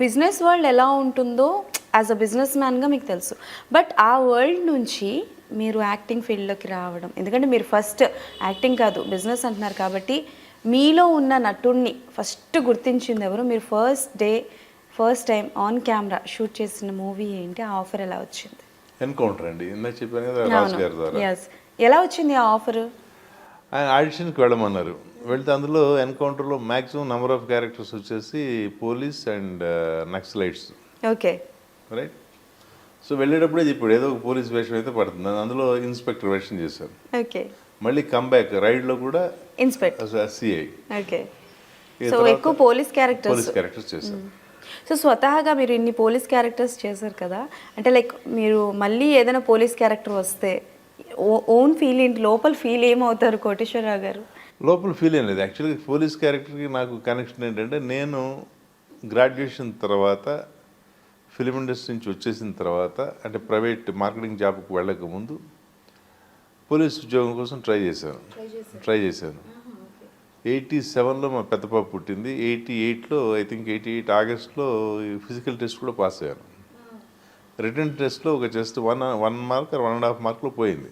Business world ఎలా ఉంటుందో as a business మ్యాన్గా మీకు తెలుసు. బట్ ఆ వరల్డ్ నుంచి మీరు యాక్టింగ్ ఫీల్డ్లోకి రావడం ఎందుకంటే మీరు ఫస్ట్ యాక్టింగ్ కాదు బిజినెస్ అంటున్నారు కాబట్టి మీలో ఉన్న నటుడిని ఫస్ట్ గుర్తించింది ఎవరు? మీరు first day first time on camera shoot చేసిన మూవీ ఏంటి? ఆ ఆఫర్ ఎలా వచ్చింది? ఎన్కౌంటర్ అండి. ఇందాక చెప్పాను కదా ఎలా వచ్చింది ఆ ఆఫర్? ఆయన ఆడిషన్కి వెళ్ళమన్నారు. వెళ్తే అందులో ఎన్కౌంటర్లో మ్యాక్సిమం నెంబర్ ఆఫ్ క్యారెక్టర్స్ వచ్చేసి police and naxalites. Okay. Right? So వెళ్ళేటప్పుడే ఇప్పుడు ఏదో ఒక పోలీస్ వేషం అయితే పడుతుంది. అందులో ఇన్స్పెక్టర్ వేషం చేశాను ఓకే. మళ్ళీ కమ్బ్యాక్ రైడ్లో కూడా ఇన్స్పెక్టర్ సిఐ. ఓకే. సో ఎక్కువ పోలీస్ క్యారెక్టర్స్. పోలీస్ క్యారెక్టర్స్ చేశాను సో స్వతహాగా మీరు ఇన్ని పోలీస్ క్యారెక్టర్స్ చేశారు కదా అంటే లైక్ మీరు మళ్ళీ ఏదైనా పోలీస్ క్యారెక్టర్ వస్తే ఓన్ ఫీల్ ఏంటి? లోపల ఫీల్ ఏమవుతారు కోటేశ్వరరావు గారు? లోపల ఫీల్ ఏం లేదు. యాక్చువల్గా పోలీస్ క్యారెక్టర్కి నాకు కనెక్షన్ ఏంటంటే నేను గ్రాడ్యుయేషన్ తర్వాత ఫిలిం ఇండస్ట్రీ నుంచి వచ్చేసిన తర్వాత అంటే ప్రైవేట్ మార్కెటింగ్ జాబ్కి వెళ్ళక ముందు పోలీస్ ఉద్యోగం కోసం ట్రై చేశాను. ట్రై చేశాను. ఎయిటీ సెవెన్లో మా పెద్ద పాప పుట్టింది. ఎయిటీ ఎయిట్లో ఐ థింక్ ఎయిటీ ఎయిట్ ఆగస్ట్లో ఫిజికల్ టెస్ట్ కూడా పాస్ అయ్యాను. రిటర్న్ టెస్ట్లో ఒక just one one mark one and half మార్క్లో పోయింది.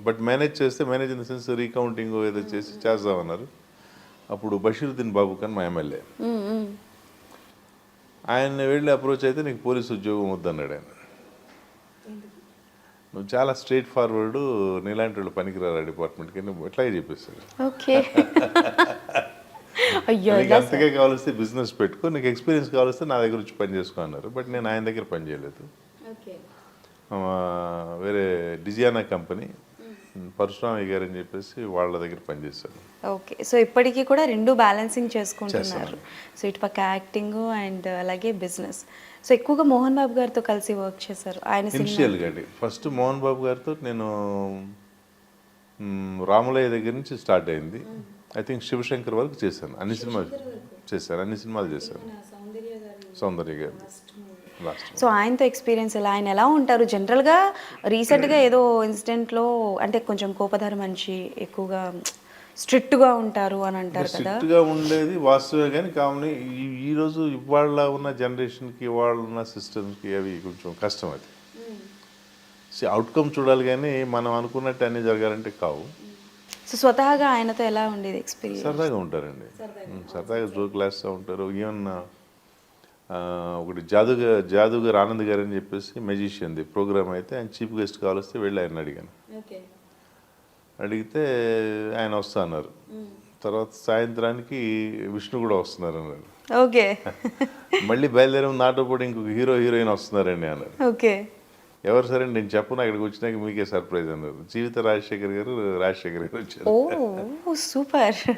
బట్ మేనేజ్ చేస్తే manage in the sense recounting ఏదో చేసి చేద్దామన్నారు. అప్పుడు బషీరుద్దీన్ బాబు ఖాన్ మా ఎమ్మెల్యే. మ్మ్, మ్మ్. ఆయన వెళ్ళి అప్రోచ్ అయితే నీకు పోలీస్ ఉద్యోగం వద్దన్నాడు ఆయన. నువ్వు చాలా స్ట్రైట్ ఫార్వర్డ్ నీలాంటి వాళ్ళు పనికిరారా డిపార్ట్మెంట్కి. నువ్వు ఎట్లాగే చెప్పేస్తాడు? ఓకే. అయ్యో నీకు అంతగా కావాల్స్తే బిజినెస్ పెట్టుకో నీకు ఎక్స్పీరియన్స్ కావాల్స్తే నా దగ్గర వచ్చి పని చేసుకో అన్నారు. బట్ నేను ఆయన దగ్గర పని చేయలేదు. వేరే డిజియానా కంపెనీ పరశురామయ్య గారు అని చెప్పేసి వాళ్ళ దగ్గర పనిచేశాను ఓకే. సో ఇప్పటికీ కూడా రెండు బ్యాలెన్సింగ్ చేసుకుంటున్నారు. సో ఇటు పక్క యాక్టింగ్ అండ్ అలాగే బిజినెస్ సో ఎక్కువగా మోహన్ బాబు గారితో కలిసి వర్క్ చేశారు. ఆయన సినిమా ఇనిషియల్గా అండి. ఫస్ట్ మోహన్ బాబు గారితో నేను రాములయ్య దగ్గర నుంచి స్టార్ట్ అయింది. ఐ థింక్ శివశంకర్ వరకు చేశాను. అన్ని సినిమాలు చేశాను అన్ని సినిమాలు చేశాను సౌందర్య గారు సో ఆయనతో ఎక్స్పీరియన్స్ ఎలా? ఆయన ఎలా ఉంటారు? జనరల్గా రీసెంట్గా ఏదో ఇన్సిడెంట్లో అంటే కొంచెం కోపధార మనిషి ఎక్కువగా స్ట్రిక్ట్గా ఉంటారు అని అంటారు కదా. స్ట్రిక్ట్గా ఉండేది వాస్తవే కానీ కామని ఈ- ఈ రోజు ఇవాళ ఉన్న జనరేషన్కి ఇవాళ ఉన్న సిస్టమ్స్కి అవి కొంచెం కష్టం అది. అవుట్కమ్ చూడాలి కానీ మనం అనుకున్నట్టు అన్నీ జరగాలంటే కావు. సో స్వతహాగా ఆయనతో ఎలా ఉండేది ఎక్స్పీరియన్స్ సరదాగా ఉంటారండి. సరదాగా. జోక్ వేస్తూ ఉంటారు. ఈవెన్ ఒకటి జాదుగా జాదుగర్ ఆనంద్ గారు అని చెప్పేసి మెజిషియన్ది ప్రోగ్రామ్ అయితే ఆయన చీఫ్ గెస్ట్ కావాల్స్తే వెళ్ళి ఆయన అడిగాను. అడిగితే ఆయన వస్తా అన్నారు. తర్వాత సాయంత్రానికి విష్ణు కూడా వస్తున్నారు అన్నారు. ఓకే. మళ్ళీ బయలుదేరే నాతో పాటు ఇంకొక హీరో హీరోయిన్ వస్తున్నారండి అన్నారు. ఓకే. ఎవరు సరే నేను చెప్పను అక్కడికి వచ్చినాక మీకే సర్ప్రైజ్ అన్నారు జీవిత రాజశేఖర్ గారు రాజశేఖర్ గారు వచ్చారు. సూపర్.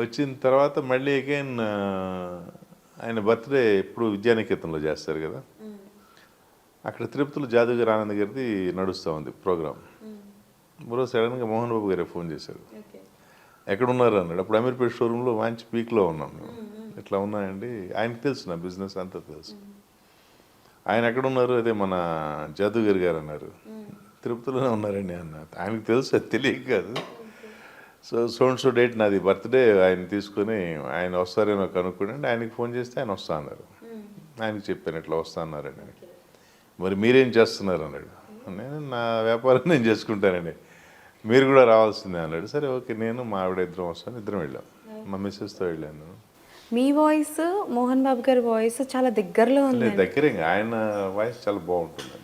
వచ్చిన తర్వాత మళ్ళీ అగైన్ ఆయన బర్త్డే ఎప్పుడు విద్యానికేతన్లో చేస్తారు కదా. అక్కడ తిరుపతిలో జాదుగారు ఆనంద్ గారిది నడుస్తూ ఉంది ప్రోగ్రామ్. మరో సడన్గా మోహన్ బాబు గారే ఫోన్ చేశారు. ఎక్కడ ఉన్నారు అన్నాడు. అప్పుడు అమీర్పేట షోరూంలో మంచి పీక్లో ఉన్నాం మేము. ఇట్లా ఉన్నాయండి? ఆయనకి తెలుసు నా బిజినెస్ అంతా తెలుసు. ఆయన ఎక్కడ ఉన్నారు అదే మన జాదుగారి గారు అన్నారు. తిరుపతిలోనే ఉన్నారండి అన్న ఆయనకు తెలుసు అది తెలియక కాదు. సో సోన్ సో డేట్ నాది బర్త్డే ఆయన తీసుకొని ఆయన వస్తారేమో కనుక్కోండి. ఆయనకి ఫోన్ చేస్తే ఆయన వస్తా అన్నారు. ఆయనకి చెప్పాను ఇట్లా వస్తా అన్నారండి మరి మీరేం చేస్తున్నారు అన్నాడు. నేను నా వ్యాపారం నేను చేసుకుంటానండి. మీరు కూడా రావాల్సిందే అన్నాడు. సరే ఓకే నేను మా ఆవిడ ఇద్దరం వస్తాను ఇద్దరం వెళ్ళాం. మా మిస్సెస్తో వెళ్ళాను. మీ వాయిస్ మోహన్ బాబు గారి వాయిస్ చాలా దగ్గరలో ఉంది దగ్గరే ఆయన వాయిస్ చాలా బాగుంటుంది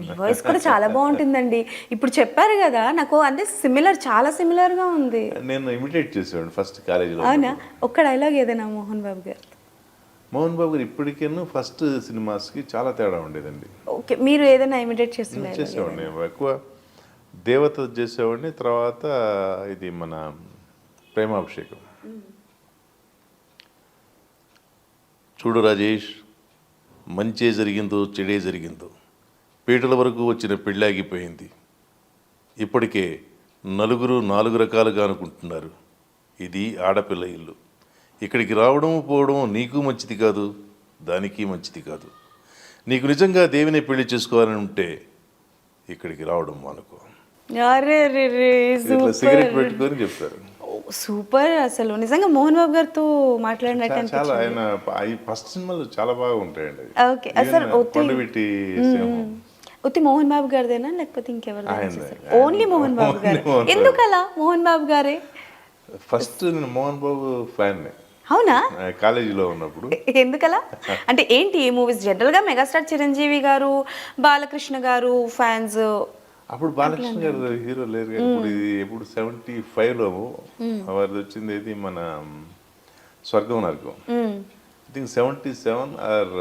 మీ వాయిస్ కూడా చాలా బాగుంటుందండి. ఇప్పుడు చెప్పారు కదా నాకు అంటే సిమిలర్ చాలా సిమిలర్గా ఉంది. నేను ఇమిటేట్ చేసేవాడిని ఫస్ట్ కాలేజీలో అవునా? ఒక్క డైలాగ్ ఏదైనా మోహన్ బాబు గారు? మోహన్ బాబు గారు ఇప్పటికేను ఫస్ట్ సినిమాస్కి చాలా తేడా ఉండేదండి. ఓకే మీరు ఏదైనా ఇమిటేట్ చేస్తున్నారు చేసేవాడిని ఎక్కువ దేవత చేసేవాడిని తర్వాత ఇది మన ప్రేమాభిషేకం. చూడు రాజేష్ మంచే జరిగిందో చెడే జరిగిందో. పీటల వరకు వచ్చిన పెళ్ళాగిపోయింది. ఇప్పటికే నలుగురు నాలుగు రకాలుగా అనుకుంటున్నారు. ఇది ఆడపిల్ల ఇల్లు. ఇక్కడికి రావడం పోవడం నీకు మంచిది కాదు దానికి మంచిది కాదు. నీకు నిజంగా దేవిని పెళ్ళి చేసుకోవాలని ఉంటే ఇక్కడికి రావడం అనుకో సిగరెట్ పెట్టుకొని చెప్తారు. సూపర్ అసలు. నిజంగా మోహన్ బాబు గారితో మాట్లాడినట్టు చాలా ఆయన ఈ ఫస్ట్ సినిమాలు చాలా బాగా ఉంటాయండి. ఓకే. అసలు కొండవీటి. ఉత్తి మోహన్ బాబు గారిదేనా? లేకపోతే ఇంకెవరు. ఓన్లీ మోహన్ బాబు గారు. బాబు. ఎందుకలా మోహన్ బాబు గారే? ఫస్ట్ నేను మోహన్ బాబు ఫ్యాన్ అవునా? కాలేజీలో ఉన్నప్పుడు. ఎందుకలా అంటే ఏంటి ఈ మూవీస్? జనరల్గా మెగాస్టార్ చిరంజీవి గారు బాలకృష్ణ గారు ఫ్యాన్స్ అప్పుడు బాలకృష్ణ గారు హీరో లేరు. ఇప్పుడు ఇది ఎప్పుడు సెవెంటీ ఫైవ్లో వారిది వచ్చింది ఏది మన స్వర్గం నరకం I think seventy seven or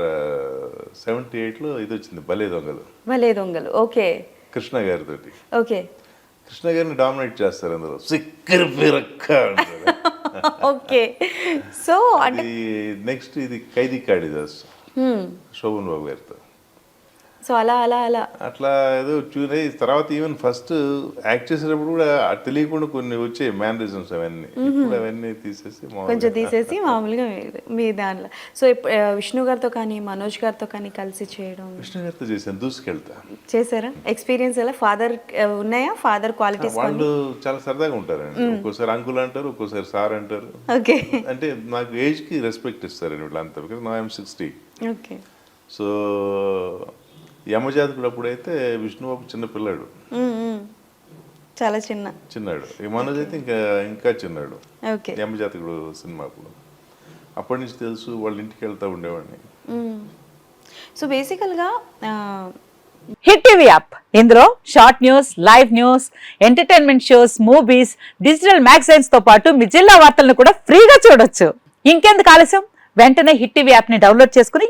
seventy ఎయిట్లో ఇది వచ్చింది భలే దొంగలు. భలే దొంగలు. ఓకే. కృష్ణ గారితోటి. ఓకే. కృష్ణ గారిని డామినేట్ చేస్తారు అందులో. సిక్కర్ పిరక్క ఓకే. సో అంటే అది నెక్స్ట్ ఇది ఖైదీ కాళిదాస్. శోభన్ బాబు గారితో. సో అలా అలా అలా. అట్లా ఏదో ట్యూన్ అయ్యి తర్వాత ఈవెన్ ఫస్ట్ యాక్ట్ చేసేటప్పుడు కూడా తెలియకుండా కొన్ని వచ్చాయి మ్యానరిజమ్స్ అవన్నీ. ఇప్పుడు అవన్నీ తీసేసి కొంచెం తీసేసి మామూలుగా మీ- దాంట్లో సో విష్ణు గారితో కానీ మనోజ్ గారితో కానీ కలిసి చేయడం. కృష్ణ గారితో చేశాను దూసుకెళ్తా. చేశారా? ఎక్స్పీరియన్స్ ఎలా? ఫాదర్ ఉన్నాయా? ఫాదర్ క్వాలిటీస్ వాళ్ళు చాలా సరదాగా ఉంటారండి. ఒక్కోసారి అంకుల్ అంటారు ఒక్కోసారి సార్ అంటారు. ఓకే. అంటే నాకు ఏజ్కి రెస్పెక్ట్ ఇస్తారండి వీళ్ళంతా బికాస్ నా I'm sixty okay. So Yamajathakudu అప్పుడైతే విష్ణుబాబు చిన్న పిల్లాడు. చాలా చిన్న. చిన్నాడు. ఈ మనోజ్ అయితే ఇంకా ఇంకా చిన్నాడు. ఓకే. యమజాతకుడు సినిమా అప్పుడు. అప్పటి నుంచి తెలుసు వాళ్ళ ఇంటికి వెళ్తా ఉండేవాడిని. సో బేసికల్గా హిట్ టీవీ యాప్. ఇందులో short news live news entertainment shows movies digital మ్యాగజైన్స్తో పాటు మీ జిల్లా వార్తలను కూడా ఫ్రీగా చూడొచ్చు. ఇంకెందుకు ఆలస్యం? వెంటనే హిట్ టీవీ యాప్ని డౌన్లోడ్ చేసుకుని